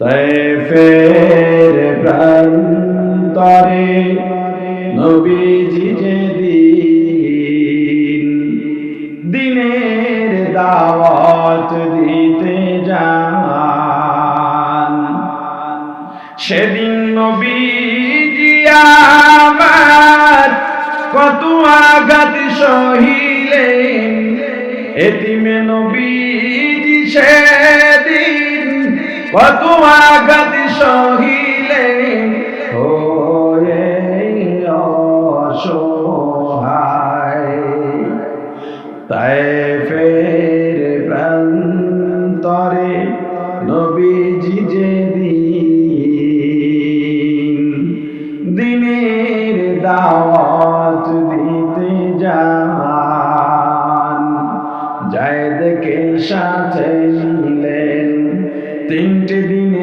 তৈফের প্রান্তরে নবীজি যে দিন দিনের দাওয়াত দিতে যান, সেদিন নবীজি আমার কত আঘাত সহিলেন। এতিমে নবীজি সেদিন কত আঘাত সহিলে হয়ে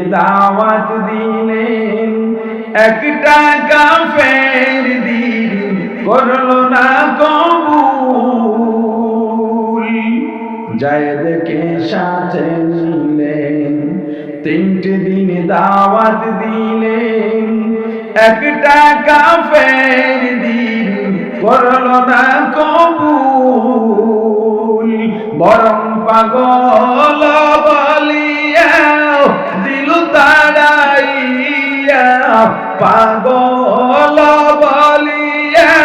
দাওয়াত দিলেন। একটা কাফের দিন করল না কবুল। জায়দকে সাথে নিলেন। তিনটে দিন দাওয়াত দিলেন। একটা কাফের দিন করল না কবুল। বরং পাগল পাগল বলিয়া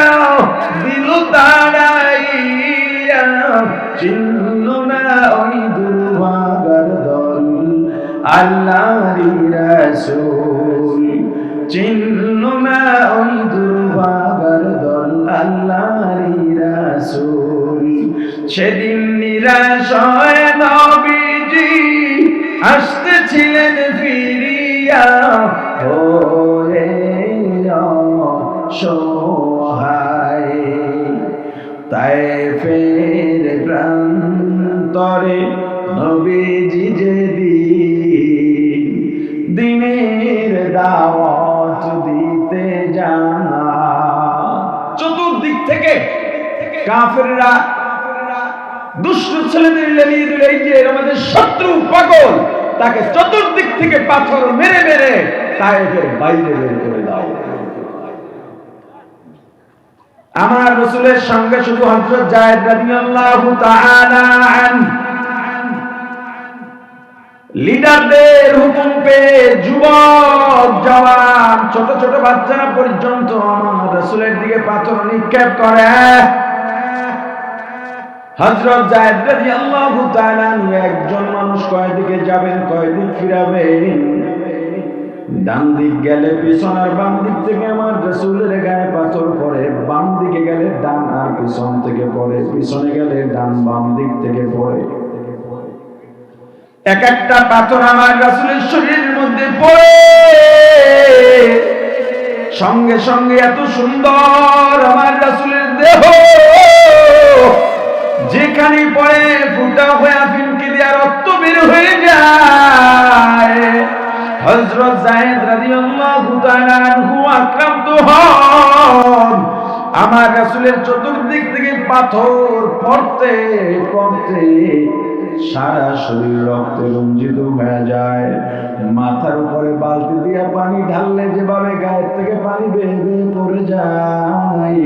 দিল তাড়াইয়া, চিহ্ন না ওই দুর্ভাগার দল, আল্লাহরি রাসূল। চিহ্ন না ওই দুর্ভাগার দল, আল্লাহরি রাসূল। সেদিন নিরাশ হয় নবীজি আসতেছিলেন কাফেররা, দুষ্ট ছেলেদের লেলিয়ে দিল এই যে আমাদের শত্রু পাগল, তাকে চতুর্দিক থেকে পাথর মেরে মেরে তায়েফের বাইরে বের করে দাও। আমার রসুলের সঙ্গে শুধু হজরত জায়েদ রাদিয়াল্লাহু তাআলা আনহু লিডারদের হুকুম পেয়ে যুবক, জওয়ান, ছোট ছোট বাচ্চারা পর্যন্ত আমার রসুলের দিকে পাথর নিক্ষেপ করে। হযরত জায়েদ আনহু একজন মানুষ কয় দিকে যাবেন কয় দিক ফিরাবেন? ডান দিক গেলে পিছন আর বাম দিক থেকে আমার রসুলের গায়ে পাথর পড়ে, বাম দিকে গেলে ডান আর পিছন থেকে পড়ে, পিছনে গেলে ডান বাম দিক থেকে পড়ে। এক একটা পাথর আমার রাসুলের শরীরের মধ্যে পড়ে। সঙ্গে সঙ্গে এত সুন্দর আমার রাসুলের দেহ। যেখানে পড়ে ফুটা হয়ে ফিনকি দেওয়া রক্ত বের হয়ে যায়। রাদিয়াল্লাহু তাআলা আনহু আক্রান্ত হন। আমার রাসূলের চতুর্দিক থেকে পাথর পড়তে পড়তে সারা শরীর রক্তে রঞ্জিত হয়ে যায়। মাথার উপরে বালতি দিয়ে পানি ঢাললে যেভাবে গায়ের থেকে পানি বেয়ে বেয়ে পড়ে যায়,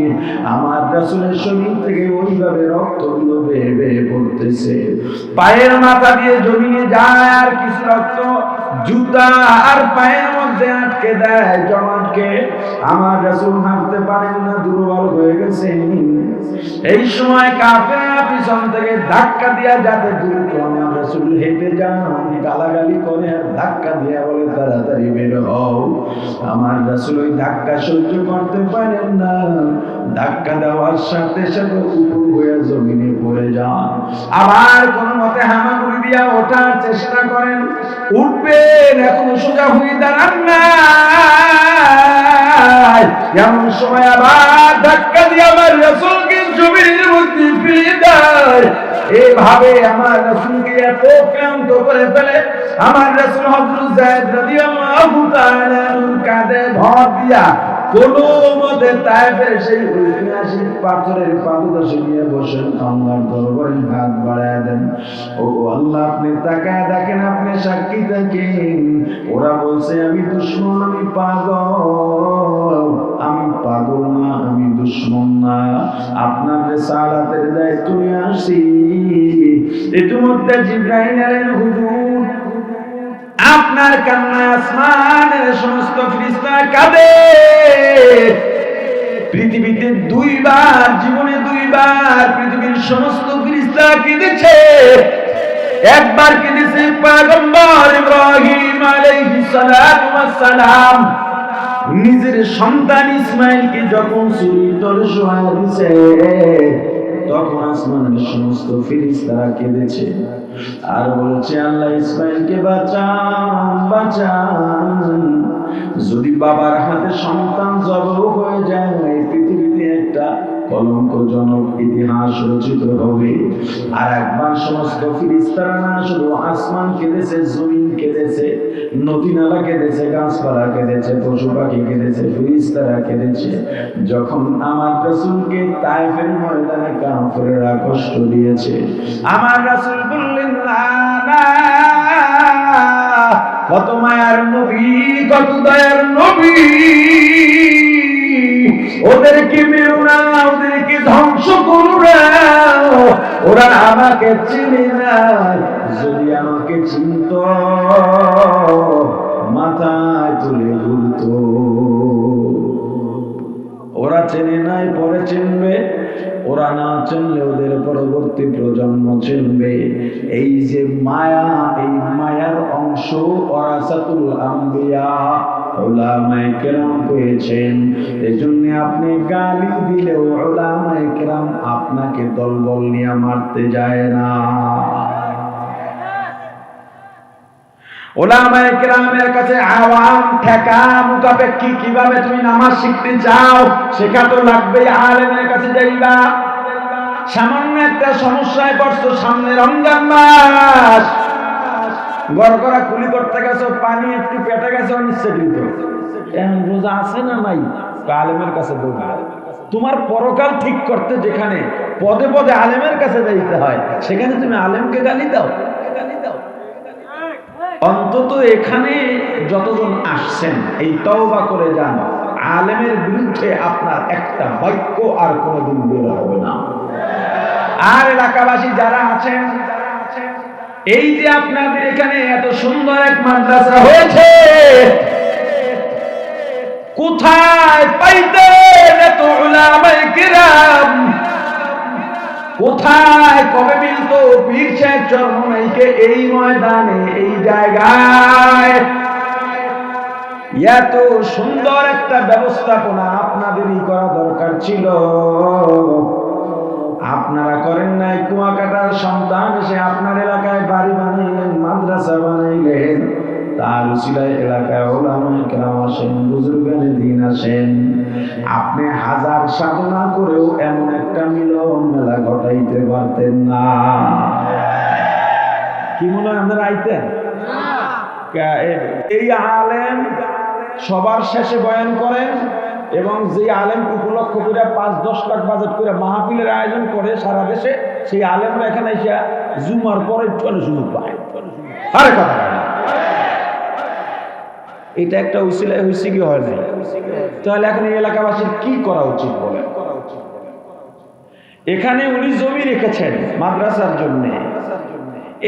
আমার রাসুলের শরীর থেকে ওইভাবে রক্তগুলো বেয়ে বেয়ে পড়তেছে। পায়ের মাথা দিয়ে জমিয়ে যায় আর কিছু রক্ত জুতা আর পায়ের মধ্যে আটকে দেয়, জমাটকে। আমার রাসূল হাঁটতে পারেন না, দুর্বল হয়ে গেছে। এই সময় কাফেররা পিছন থেকে ধাক্কা দিয়া যাতে দ্রুত আমার হেঁটে যান গালাগালি করে আর ধাক্কা দিয়া বলে, তাড়াতাড়ি বের। হও আমার ওই ধাক্কা সহ্য করতে পারেন না। ধাক্কা দেওয়ার সাথে সাথে উপর হয়ে জমিনে পড়ে যান। আবার কোন মতে হামাগুড়ি দিয়া ওঠার চেষ্টা করেন। উঠবেন, এখনও সোজা হয়ে দাঁড়ান না। এমন সময় আবার ধাক্কা দিয়ে আমার রসুলকে জমির মধ্যে ফিরে দেয়। এইভাবে আমার রসুলকে এত ক্লান্ত করে ফেলে, আমার রসুল হজরত জায়েদ রাদিয়াল্লাহু কাঁধে ভর দিয়া আপনি দেখেন, আপনি সাক্ষী থাকেন ওরা বলছে, আমি দুশ্মন, আমি পাগল। আমি পাগল না, আমি দুশ্মন না। আপনার রেসালাতের দায়িত্ব আসি। ইতিমধ্যে জিব্রাহিম হুজুর আপনার কান্না আসমানের সমস্ত ফিরিস্তা কাঁদে। পৃথিবীতে দুইবার, জীবনে দুইবার পৃথিবীর সমস্ত ফিরিস্তা কেঁদেছে। একবার কেঁদেছে পয়গম্বর ইব্রাহিম আলাইহিস সালাম নিজের সন্তান ইসমাইলকে যখন তলে শোয়া দিছে তখন আসমানের সমস্ত ফিরিস্তারা কেঁদেছে। আর বলছে, আল্লাহ ইসমাইলকে বাঁচান বাঁচান। যদি বাবার হাতে সন্তান জব হয়ে যায় পৃথিবীতে একটা কলঙ্কজনক ইতিহাস রচিত হবে। আর একবার সমস্ত ফিরিস্তারা শুধু আসমান কেঁদেছে, জমিন কেঁদেছে, নদী নালা কেঁদেছে, গাছপালা কেঁদেছে, পশু পাখি কেঁদেছে ফিরিস্তারা কেঁদেছে। যখন আমার রাসূলকে তাইফের ময়দানে কাফেররা কষ্ট দিয়েছে, আমার রাসূল বললেন না, কত মায়ার নবী, কত দয়ার নবী। ওদেরকে মেরো না ওদেরকে ধ্বংস করো না ওরা আমাকে চিনে না, যদি আমাকে চিনত, মাথায় তুলে ওরা চেনে নাই, পরে চিনবে। ওরা না চিনলে ওদের পরবর্তী প্রজন্ম চিনবে। এই যে মায়া, এই মায়ার অংশ, ওরাসাতুল আম্বিয়া। ওলামায়ে কেরাম পেয়েছেন। এজন্য আপনি গালি দিলেও কেরাম আপনাকে দলবল নিয়ে মারতে যায় না। কেরামের কাছে আওয়াম, ঠেকা কীভাবে তুমি নামাজ শিখতে চাও, শেখা তো লাগবে আলেমের কাছে যাইবা। সামান্য একটা সমস্যায় পড়ছো সামনে রমজান মাস। গড় করা কুলি করতে গেছো পানি একটু পেটে গেছে অনিচ্ছাকৃত। এখন রোজা আছে না নাই? আলেমের কাছে দৌড়া তোমার পরকাল ঠিক করতে যেখানে পদে পদে আলেমের কাছে যাইতে হয় সেখানে তুমি আলেমকে গালি দাও। অন্তত এখানে যতজন আসছেন এই তওবা করে যান। আলেমের বিরুদ্ধে আপনার একটা বাক্য আর কোনোদিন বের হবে না। আর এলাকাবাসী যারা আছেন এই যে আপনাদের এখানে এত সুন্দর এক মাদ্রাসা হয়েছে, কোথায় পাইতেন এত উলামায়ে কোথায়? কবে মিলতো পীর সাহেব চরমনাইকে এই ময়দানে, এই জায়গায়? এত সুন্দর একটা ব্যবস্থাপনা আপনাদেরই করা দরকার ছিল। আপনারা করেন নাই কুয়াকাটার সন্তান এসে আপনার এলাকায় বাড়ি বানাইলেন মাদ্রাসা বানাইলেন। তার উসিলায় এলাকায় ওলামায়ে কেরাম আসেন বুজুর্গানে দিন আসেন। আপনি হাজার সাধনা করেও এমন একটা মিলন মেলা ঘটাইতে পারতেন না। কি মনে হয় আপনারা আইতেন? এই আলেম সবার শেষে বয়ান করেন এবং যে আলেম উপলক্ষ করে পাঁচ দশ লাখ বাজেট করে মাহফিলের আয়োজন করে সারা দেশে, সেই আলেমরা এখানে এসে জুমার পরে একটু সুযোগ পায়। এটা একটা উসিলায় হয়েছে কি হয় নাই? তাহলে এখন এই এলাকাবাসীর কি করা উচিত বলে এখানে উনি জমি রেখেছেন মাদ্রাসার জন্য।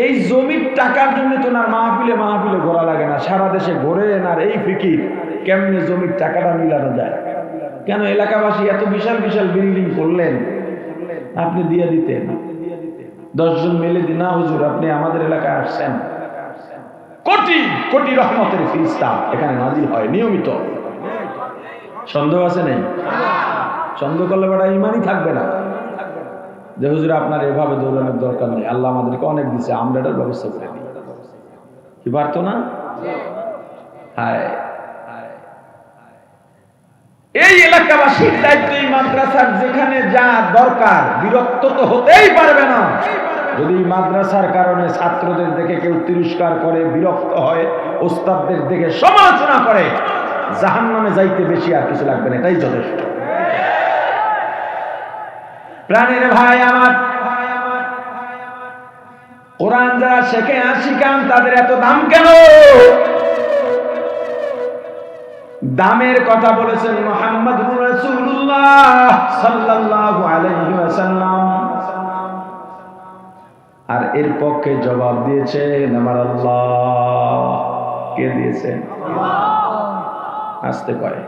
এই জমির টাকার জন্য তো না মাহফিলে মাহফিলে ঘোরা লাগে না। সারা দেশে ঘোরেন আর এই ফিকির। কেমনে জমির টাকাটা মিলানো যায়? কেন এলাকাবাসী এত বিশাল বিশাল বিল্ডিং করলেন? আপনি দিয়ে দিতেন। দশজন মিলে দিন, না হুজুর, আপনি আমাদের এলাকায় আসছেন। কোটি কোটি রহমতের ফিরিস্তা এখানে নাজিল হয়, নিয়মিত। সন্দেহ আছে নেই? সন্দেহ করলে বেটা ইমানই থাকবে না। যে হুজুর, আপনার এভাবে দৌড়ানোর দরকার নেই। আল্লাহ আমাদেরকে অনেক দিছে, আমরা এটার ব্যবস্থা করে দিই। কি পারতো না? হায়। এই এলাকাবাসীর দায়িত্ব এই মাদ্রাসার যেখানে যা দরকার, বিরক্ত তো হতেই পারবে না। যদি মাদ্রাসার কারণে ছাত্রদের দেখে কেউ তিরস্কার করে, বিরক্ত হয়, ওস্তাদদের দেখে সমালোচনা করে জাহান নামে যাইতে বেশি আর কিছু লাগবে না, এটাই যথেষ্ট। প্রাণীর ভাই আমার, কোরআন যারা শেখে আর শিখান, তাদের এত দাম কেন? দামের কথা বলেছেন মোহাম্মদ আর এর পক্ষে জবাব দিয়েছেন আমার আল্লাহ। কে দিয়েছেন? আসতে পারে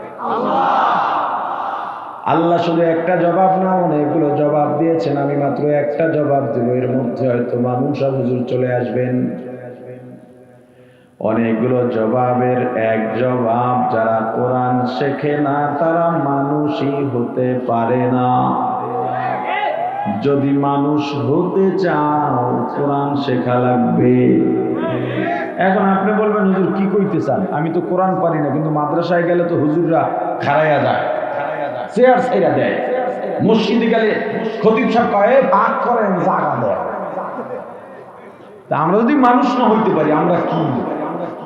আল্লাহ শুধু একটা জবাব না, অনেকগুলো জবাব দিয়েছেন। আমি মাত্র একটা জবাব দেব, এর মধ্যে হয়তো মানুষ হুজুর চলে আসবেন। অনেকগুলো জবাবের এক জবাব যারা কোরআন শেখে না, তারা মানুষই হতে পারে না। যদি মানুষ হতে চাও, কোরআন শেখা লাগবে। এখন আপনি বলবেন, হুজুর, কি কইতে চান? আমি তো কোরআন পারি না, কিন্তু মাদ্রাসায় গেলে তো হুজুররা খারাইয়া যায়, চেয়ার ছেড়া দেয়। মসজিদে গেলে খতিব সাহেব কয়ে ভাগ করেন জায়গা দেয় তা আমরা যদি মানুষ না হইতে পারি, আমরা কি?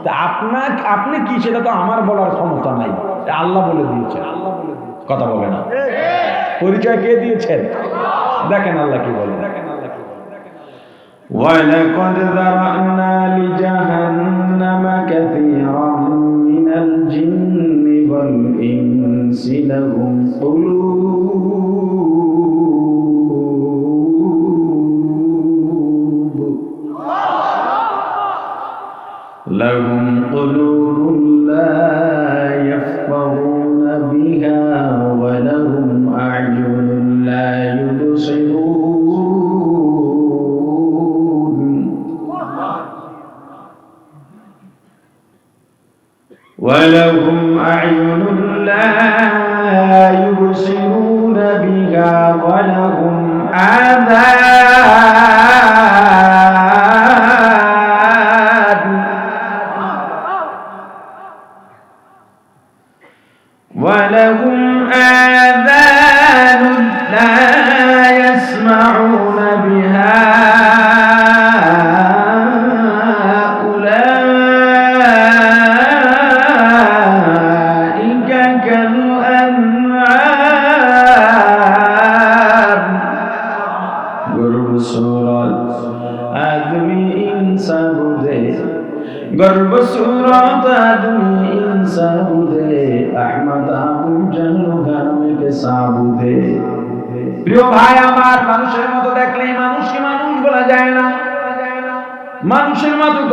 তা আপনার আপনি কি সেটা তো আমার বলার ক্ষমতা নাই এটা আল্লাহ বলে দিয়েছেন কথা বলে না পরিচয় কে দিয়েছেন দেখেন আল্লাহ কি বলেন ولقد ذرأنا لجهنم كثيرا ولهم أعين لا يبصرون بها ولهم آذان মানুষের মতো যায়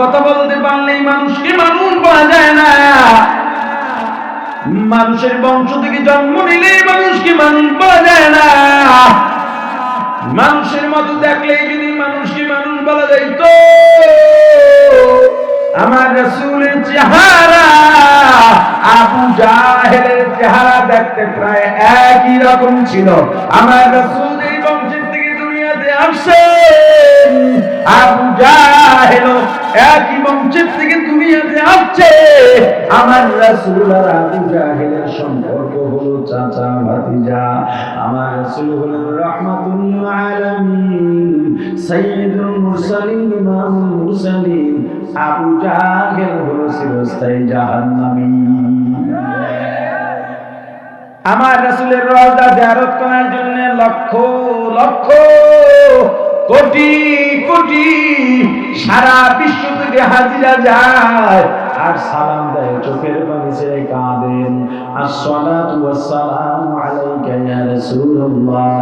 কথা বলতে পারলেই মানুষকে মানুষ বলা যায় না। মানুষের বংশ থেকে জন্ম নিলেই মানুষকে মানুষ বলা যায় না। মানুষের মতো দেখলেই যদি মানুষকে মানুষ বলা যাইত আমার রসুলের চেহারা, আবু জাহেলের চেহারা দেখতে প্রায় একই রকম ছিল। আমার রসুল এই বংশের থেকে দুনিয়াতে আসছেন। আবু জাহেল একই বংশের থেকে দুনিয়াতে আসছে। আমার রাসূল আর আবু জাহেলের সম্পর্ক হলো চাচা ভাতিজা। আমার রাসূল হলেন রাহমাতুল আলামিন, সাইয়্যিদুল মুরসালিন, ইমামুল মুরসালিন। আবু জাহেল হলো চিরস্থায়ী জাহান্নামী। আমার রাসূলের রওজা জিয়ারত করার জন্য লক্ষ লক্ষ, কোটি কোটি সারা বিশ্ব থেকে হাজিরা যায় আর সালাম দেয় চোখের পানি ছেড়ে কাঁদেন আসসালাতু ওয়াসসালামু আলাইকা ইয়া রাসূলুল্লাহ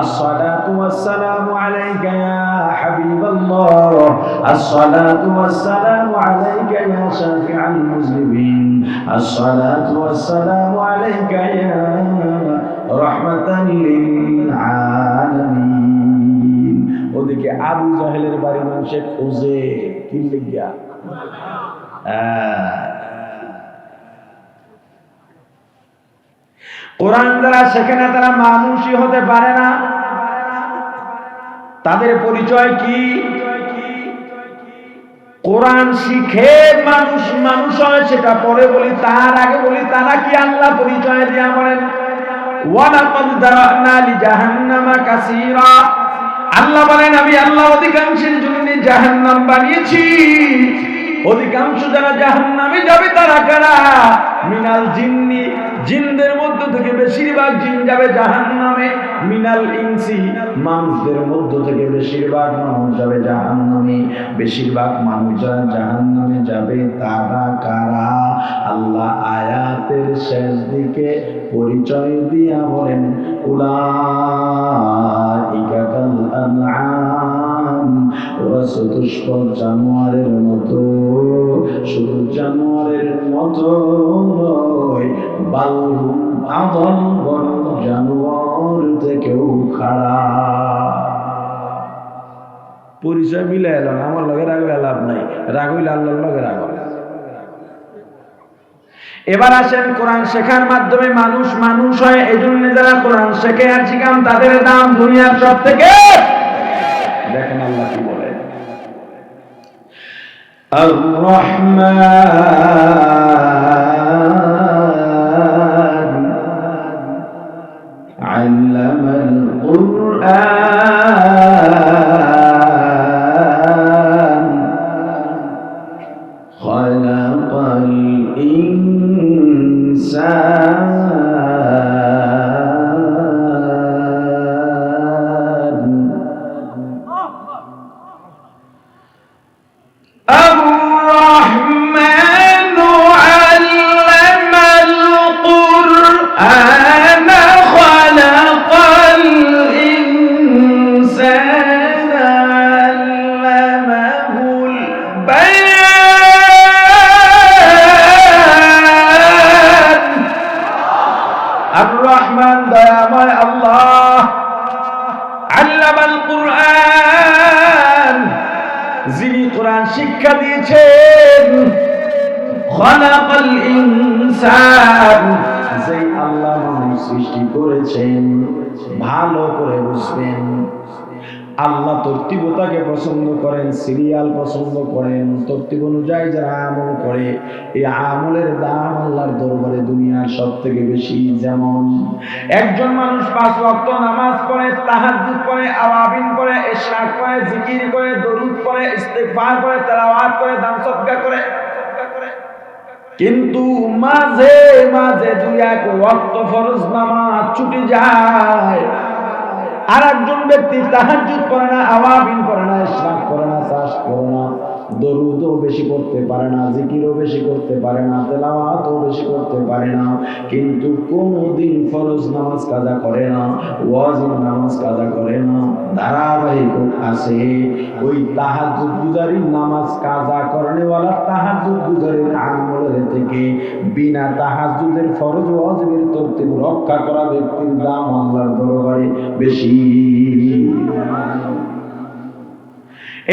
আসসালাতু ওয়াসসালামু আলাইকা ইয়া হাবিবাল্লাহ আসসালাতু ওয়াসসালামু আলাইকা ইয়া শাফিআল মুজলিমিন আসসালাতু ওয়াসসালামু আলাইকা ইয়া রাহমাতান লিল আলামিন ওদিকে আবু জাহেলের বাড়ি মানুষে খোঁজে কি লিখিয়া কোরআন যারা শেখে না তারা মানুষই হতে পারে না। তাদের পরিচয় কি? কোরআন শিখে মানুষ মানুষ হয়, সেটা পরে বলি, তার আগে বলি, তারা কি আল্লাহ পরিচয় দিয়া বলেন? আল্লাহ বলেন, আমি আল্লাহ অধিকাংশের জন্য জাহান্নাম বানিয়েছি। অধিকাংশ যারা জাহান্নামে যাবে, তারা কারা? মিনাল জিন্নি। জিনদের মধ্য থেকে বেশিরভাগ জিন যাবে জাহান্নামে। মিনাল ইনসি, মানুষদের মধ্য থেকে বেশিরভাগ মানুষ যাবে জাহান্নামে। বেশিরভাগ মানুষ যারা জাহান্নামে যাবে তারা কারা? আল্লাহ আয়াতের শেষ দিকে পরিচয় দিয়া বলেন ওরা চতুষ্প জানোয়ারের মতো শুধু জানোয়ারের মতো। থেকেও পরিচয় আমার লগে লাভ নাই। রাগ হইলে আল্লাহর লগে রাগ এবার আসেন কোরআন শেখার মাধ্যমে মানুষ মানুষ হয় এই জন্য যারা কোরআন শেখে আর শিখান, তাদের দাম দুনিয়ার সব থেকে দেখেন আল্লাহ কি বলে। আর রহমান পছন্দ করেন, সিরিয়াল পছন্দ করেন তর্তিব অনুযায়ী যারা আমল করে, এই আমলের দাম আল্লাহর দরবারে দুনিয়ার সব থেকে বেশি যেমন। একজন মানুষ পাঁচ ওয়াক্ত নামাজ পড়ে, তাহাজ্জুদ পড়ে, আওয়াবিন করে ইশরাক করে জিকির করে, দরুদ করে ইস্তেগফার করে, তেলাওয়াত করে, দান সদকা করে। কিন্তু মাঝে মাঝে দুই এক ওয়াক্ত ফরজ নামাজ ছুটে যায়। আর একজন ব্যক্তি তাহাজ্জুদ করে না আওয়াবিন করে না ইসলাম করে না, চাষ করে না, দরুদও বেশি করতে পারে না, জিকিরও বেশি করতে পারে না, তেলাওয়াতও বেশি করতে পারে না, কিন্তু কোনোদিন ফরজ নামাজ কাজা করে না নামাজ কাজা করে না, ধারাবাহিক আছে। ওই নামাজ কাজা থেকে বিনা ফরজ ওয়াজিবের তরতিব রক্ষা করা ব্যক্তির দাম বেশি।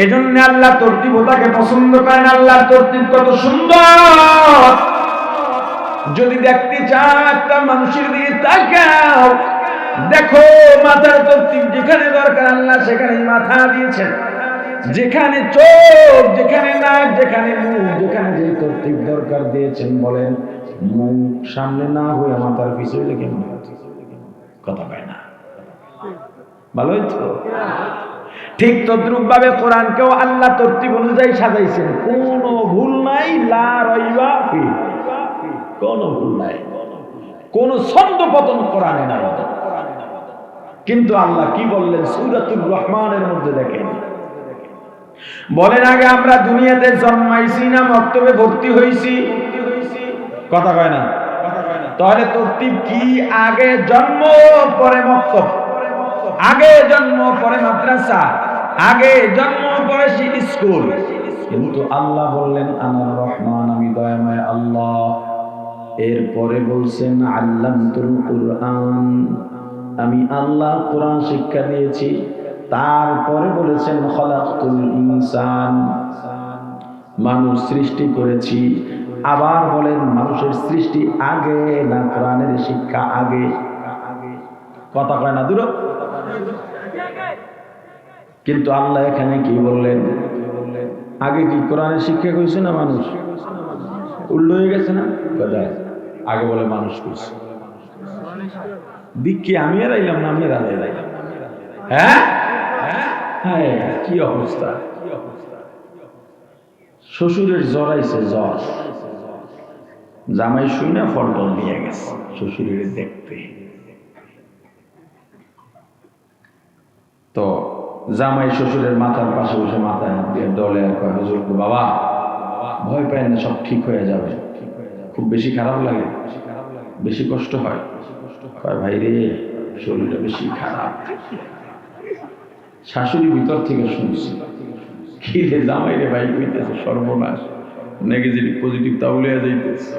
এজন্য আল্লাহ তরতিব তাকে পছন্দ করেন, আল্লাহর তরতিব কত সুন্দর। যদি দেখতে চাও, একটা মানুষের দিকে তাকাও, দেখো মাথার তরতিব যেখানে দরকার, আল্লাহ সেখানে মাথা দিয়েছেন। যেখানে চোখ, যেখানে নাক, যেখানে মুখ, যেখানে যে তরতিব দরকার দিয়েছেন বলেন, মুখ সামনে না হয়ে মাথার পিছনে কেমন কথা পায় না। ভালো হইতো ঠিক তদ্রুপ ভাবে কোরআনকেও আল্লাহ তর্তিব অনুযায়ী সাজাইছেন। কোন ভুল নাই ফি। কোন ভুল নাই। কোন ছন্দ পতন কোরআনে নাই কিন্তু আল্লাহ কি বললেন? সূরাতুর রহমানের মধ্যে দেখেন। বলেন, আগে আমরা দুনিয়াতে জন্মাইছি না, মক্তবে ভর্তি হইছি। কথা কয় না? তাহলে তরতিব কি আগে জন্ম, পরে মক্তব? আগে জন্ম পরে মাদ্রাসা, আগে জন্ম পরে স্কুল। কিন্তু আল্লাহ বললেন, আনার রহমান, আমি দয়াময় আল্লাহ। এরপরে বলছেন আল্লাম কুরআন। আমি আল্লাহ কোরআন শিক্ষা দিয়েছি। তারপরে বলেছেন খলাকুল ইনসান। মানুষ সৃষ্টি করেছি। আবার বলেন, মানুষের সৃষ্টি আগে না, কোরআনের শিক্ষা আগে? কথা কয় না, দূর। কিন্তু আল্লাহ এখানে কি বললেন? আগে কি কোরআনের শিক্ষা কইছে না মানুষ? উল্টো হয়ে গেছে না? কোথায়? আগে বলে মানুষ কইছে। দিককে আমি আর আইলাম না আমি আর হ্যাঁ? হ্যাঁ কি অবস্থা? শ্বশুরের জ্বর আইছে, জ্বর। জামাই শুই না ফলটল নিয়ে গেছে, শ্বশুরের দেখতে। তো জামাই শ্বশুরের মাথার পাশে বসে মাথায় হাত দিয়ে দলে হুজুর বাবা ভয় পায় না সব ঠিক হয়ে যাবে। খুব বেশি খারাপ লাগে বেশি কষ্ট হয়। ভাই রে শরীরটা বেশি খারাপ। শাশুড়ি ভিতর থেকে শুনছি কি রে জামাই রে ভাই কইতেছে সর্বনাশ নেগেটিভ পজিটিভ তাউলিয়া যাইতেছে।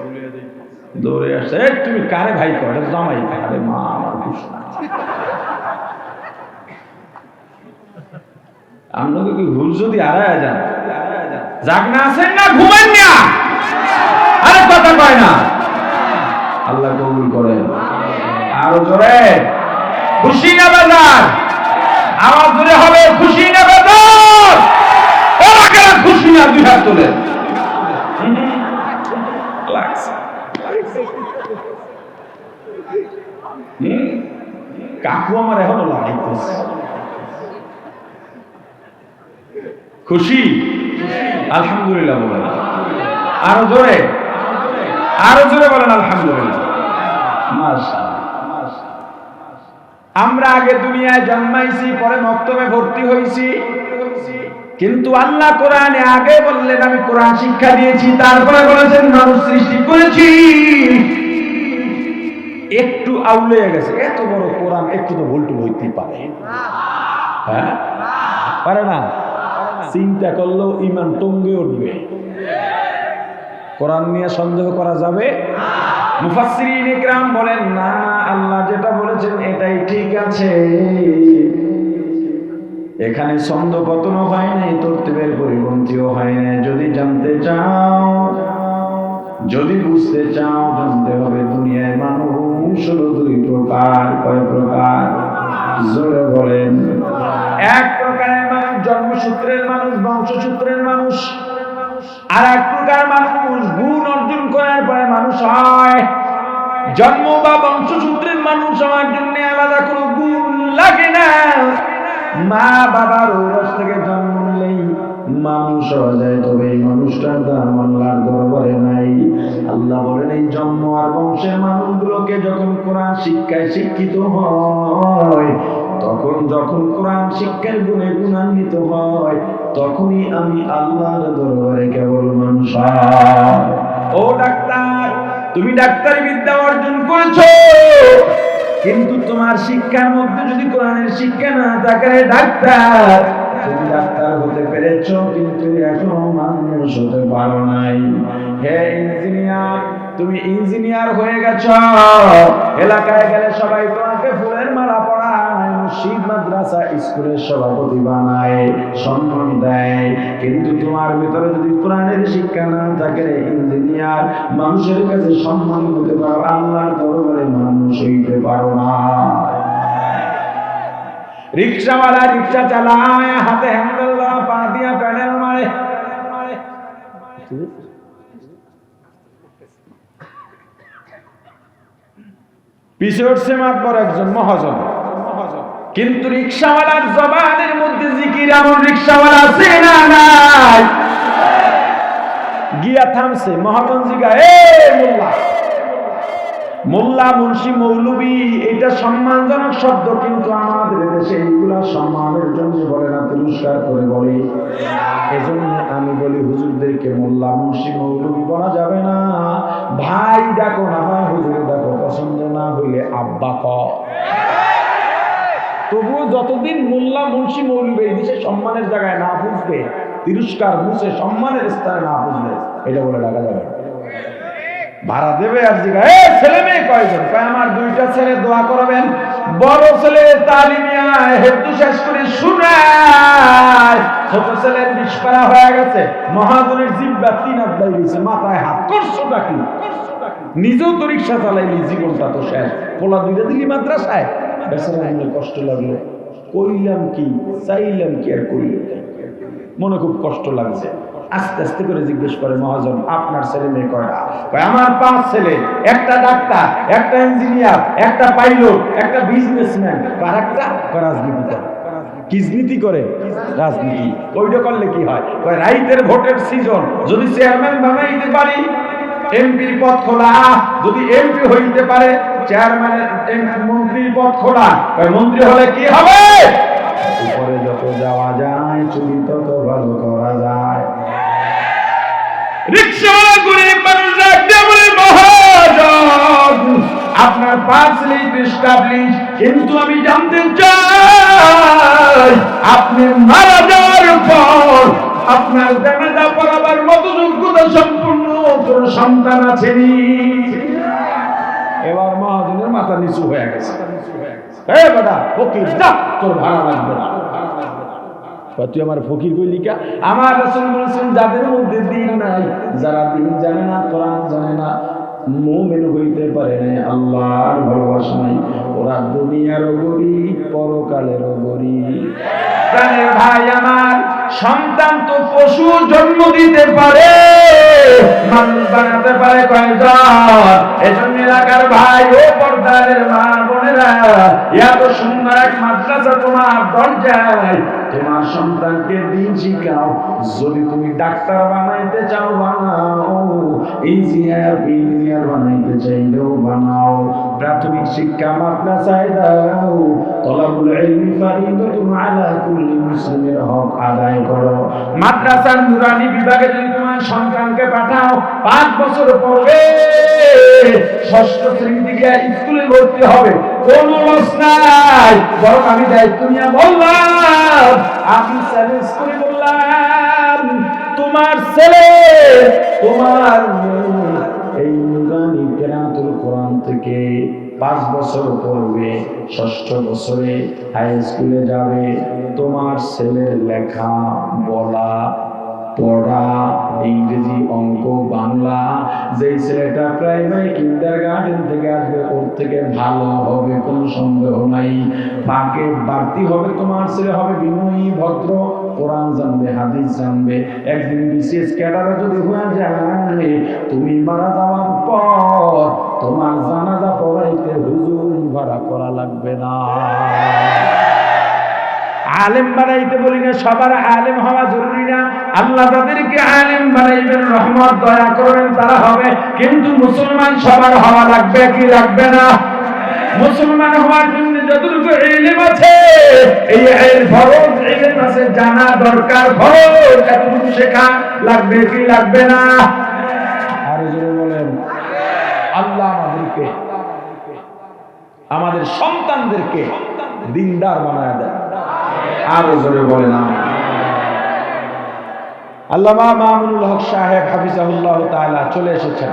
দৌড়ে আসছে "এই, তুমি কারে ভাই এটা জামাই কারে মা আমার খুশ না আপনাকে কি ভুল যদি হারায় যান যাক না আছেন না, ঘুমেন না। আরে কথা কয় না। আল্লাহ কবুল করেন। আরও জোরে। খুশি না বাজার। আওয়াজ জোরে হবে, খুশি না বাজার। এলাকার খুশি না, দুই হাত তোলে। কাকু আমার এখনও লাগাইতেছে খুশি? আলহামদুলিল্লাহ বলেন। আরও জোরে? আরও জোরে বলেন, আলহামদুলিল্লাহ। আমরা আগে দুনিয়ায় জন্মাইছি, পরে মক্তবে ভর্তি হয়েছি কিন্তু আল্লাহ কোরআনে আগে বললেন, আমি কোরআন শিক্ষা দিয়েছি, তারপরে বলেছেন, মানুষ সৃষ্টি করেছি। একটু আউলে গেছে। এত বড় কোরআন, একটু তো ভুলটু হইতে পারে। হ্যাঁ? পারে না? চিন্তা করলেও ইমান টঙ্গে উঠবে। কোরআন নিয়ে সন্দেহ করা যাবে? বলেন, না, আল্লাহ যেটা বলেছেন এটাই ঠিক আছে। এখানে ছন্দ পতন হয় নাই, তর্তিবের পরিপন্থীও হয় নাই। যদি জানতে চাও, যদি বুঝতে চাও, জানতে হবে দুনিয়ায় মানুষ হলো দুই প্রকার। কয় প্রকার? জোরে বলেন। এক জন্মসূত্রের মানুষ বংশসূত্রের মানুষ। আর এক প্রকার মানুষ গুণ অর্জন করার পরে মানুষ হয়। জন্ম বা বংশসূত্রের মানুষ হওয়ার জন্য আলাদা কোনো গুণ লাগে না। মা বাবার ওরস থেকে জন্ম নিলেই মানুষ হওয়া যায়, তবে এই মানুষটার দাম আল্লাহর দরবারে নাই। আল্লাহ বলেন, এই জন্ম আর বংশের মানুষগুলোকে যখন কোরআন শিক্ষায় শিক্ষিত হয় তখন যখন কোরআন শিক্ষার গুণে গুণান্বিত হয়, তখনই আমি আল্লাহর দরবারে কেবল মানুষ ও ডাক্তার, তুমি ডাক্তারি বিদ্যা অর্জন করেছ, কিন্তু তোমার শিক্ষার মধ্যে যদি কোরআনের শিক্ষা না থাকে ডাক্তার, তুমি ডাক্তার হতে পেরেছ, কিন্তু এখনও মানুষ হতে পারো নাই। হে ইঞ্জিনিয়ার, তুমি ইঞ্জিনিয়ার হয়ে গেছো। এলাকায় গেলে সবাই পড়ায় মাদ্রাসা স্কুলের সভাপতি বানায়, সম্মান দেয়। কিন্তু তোমার ভিতরে যদি কোরআনের শিক্ষা না থাকে, ইঞ্জিনিয়ার, মানুষের কাছে সম্মান হতে পারো, আল্লাহর দরবারে মানুষ হইতে পারো না। রিক্সাওয়ালা রিক্সা চালায়, হাতে হ্যান্ডেল পা দিয়া প্যাডেল মারে। পিছে উঠছে মাতবর একজন মহাজন। কিন্তু রিক্সাওয়ালার জবানের মধ্যে জিকির, এমন রিক্সাওয়ালা আছে না নাই? গিয়া থামছে মহাজন জিগা এ মোল্লা মোল্লা মুন্সি মৌলবী, এটা সম্মানজনক শব্দ, কিন্তু আমাদের দেশে সম্মানের জন্য বলে না করে বলে। এজন্য আমি বলি, হুজুরদেরকে মোল্লা মুন্সি মৌলবী বলা যাবে না। ভাই ডাকো না হুজুর ডাকো পছন্দ না হইলে আব্বা ক। তবুও যতদিন মোল্লা মুন্সি মৌলবী এই দেশে সম্মানের জায়গায় না বুঝবে, তিরস্কার মুছে সম্মানের স্থানে না বুঝবে, এটা বলে ডাকা যাবে ভাড়া দেবে আর এ ছেলে মেয়ে কয়জন? কয়, আমার দুইটা ছেলে, দোয়া করবেন, বড় ছেলে তালিমিয়া হেতু শেষ করে শুনায়। ছোট ছেলের বিস্পারা হয়ে গেছে, মহাজনের জিব্বা তিন হাত গেছে মাথায় হাত, করছ নাকি? নিজেও তো রিক্সা চালাইলি, জীবনটা তো শেষ। পোলা দুইটা দিলি মাদ্রাসায় বেচারা মনে কষ্ট লাগল। কইলাম কি, চাইলাম কি আর কইলাম মনে খুব কষ্ট লাগছে। আস্তে আস্তে করে জিজ্ঞেস করে, মহাজন, আপনার ছেলে মেয়ে কয়টা কয়, আমার পাঁচ ছেলে, একটা ডাক্তার, একটা ইঞ্জিনিয়ার, একটা পাইলট, একটা বিজনেসম্যান আর একটা? কয় রাজনীতি করে কিজনীতি করে? রাজনীতি। ওইটা করলে কি হয়? কয়, রাইতের ভোটের সিজন যদি চেয়ারম্যান বানাইতে পারি, এমপির পথ খোলা। যদি এমপি হইতে পারে চেয়ারম্যানের মন্ত্রীর পদ খোলা। মন্ত্রী হলে কি হবে? উপরে যত যাওয়া যায় চুরি তত ভালো করা যায়। রিক্সাওয়ালা গরিব মানুষ রাখতে বলে মহাজন আপনার পাঁচ লিট স্টাবলিশ কিন্তু আমি জানতে চাই আপনি মারা যাওয়ার পর আপনার জানাজা পড়াবার মতো যোগ্যতা সম্পূর্ণ কোন সন্তান আছেনি? মাথা নিচু হয়ে গেছে। হে বেটা ফকির যা তোর ভাড়া লাগবে না। তুই আমার ফকির কইলি কা? আমার রাসূল বলেছেন যাদের মধ্যে দিন নাই যারা দিন জানে না কোরআন জানে না মুমিন হইতে পারে না আল্লাহর ভালোবাসা নাই। ওরা দুনিয়ারও গরিব পরকালেরও গরিব। প্রাণের ভাই আমার সন্তান তো পশু জন্ম দিতে পারে, মানুষ বানাতে পারে কয়জন এজন্য এলাকার ভাই ও পর্দারের মা বোনেরা, এত সুন্দর এক মাদ্রাসা তোমার দরজায়। তোমার সন্তানকে দিন শিখাও, যদি তুমি ডাক্তার বানাইতে চাও, বানাও। ইঞ্জিনিয়ার ইঞ্জিনিয়ার বানাইতে চাইলেও বানাও। প্রাথমিক শিক্ষা মাদ্রাসায় দাও। তলাবুল ইলমি ফারিদাতুন আলা কুল্লি মুসলিমের হক আদায় করো। মাদ্রাসার নুরানি বিভাগে যদি তোমার সন্তানকে পাঠাও, পাঁচ বছর পড়বে ষষ্ঠ শ্রেণি থেকে স্কুলে ভর্তি হবে। কোন লস নাই। বরং আমি দায়িত্ব নিয়ে বললাম আমি চ্যালেঞ্জ করে বললাম, তোমার ছেলে, তোমার মেয়ে পাঁচ বছর পড়বে, ষষ্ঠ বছরে হাই স্কুলে যাবে। তোমার ছেলের লেখা, বলা, পড়া, ইংরেজি অঙ্ক, বাংলা, যেই ছেলেটা প্রাইমারি কিন্ডার গার্ডেন থেকে আসবে, ওর থেকে ভালো হবে, কোনো সন্দেহ নাই। পাকে বাড়তি হবে, তোমার ছেলে হবে বিনয়ী, ভদ্র, কোরআন জানবে, হাদিস জানবে। একদিন বিশেষ ক্যাডারে যদি হয়ে যায় তুমি মারা যাওয়ার পর তোমার জানাজা পড়াইতে হুজুর ভাড়া করা লাগবে না। আলেম বানাইতে বলি না, সবার আলেম হওয়া জরুরি না। আল্লাহ তাদেরকে আলেম বানাইবেন, রহমত, দয়া করবেন, তারা হবে। কিন্তু মুসলমান সবার হওয়া লাগবে কি লাগবে না? মুসলমান হওয়ার জন্য যতটুকু ইলম আছে, এই ফরজ ইলম আছে জানা দরকার। ফরজ এতটুকু শেখা লাগবে কি লাগবে না আর জোরে বলেন আল্লাহ আমাদেরকে আমাদের সন্তানদেরকে দিনদার বানায় দেয়। আরও জোরে বলে না আল্লামা মামুনুল হক সাহেব হাফিজাহুল্লাহ তাআলা চলে এসেছেন।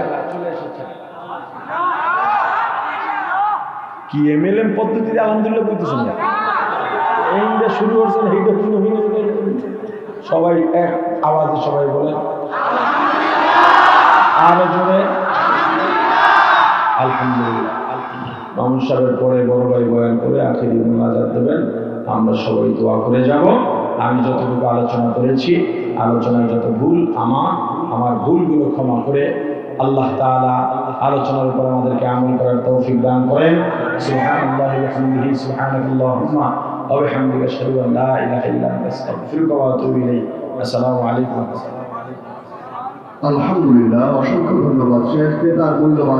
কি এমএলএম পদ্ধতিতে আলহামদুলিল্লাহ বলতেছেন না? এইটা শুরু করছেন এইটা শুরু সবাই এক আওয়াজে সবাই বলেন। আরও জোরে। আলহামদুলিল্লাহ। মামুন পরে বড় ভাই বয়ান করে আখেরি মোনাজাত দেবেন। আমরা সবাই দোয়া করে যাব। আমি যতটুকু আলোচনা করেছি, আলোচনায় যত ভুল আমার আমার ভুলগুলো ক্ষমা করে আল্লাহ তাআলা আলোচনার উপর আমাদেরকে আমল করার তৌফিক দান করেন। সুবহানাল্লাহি ওয়া বিহামদিহি, সুবহানাকাল্লাহুম্মা ওয়া বিহামদিকা আশহাদু আন লা ইলাহা ইল্লা আস্তাগফিরুকা ওয়া আতুবু ইলাইক। আসসালামু আলাইকুম। আলহামদুলিল্লাহ, অসংখ্য ধন্যবাদ শেখকে তার মূল্যবান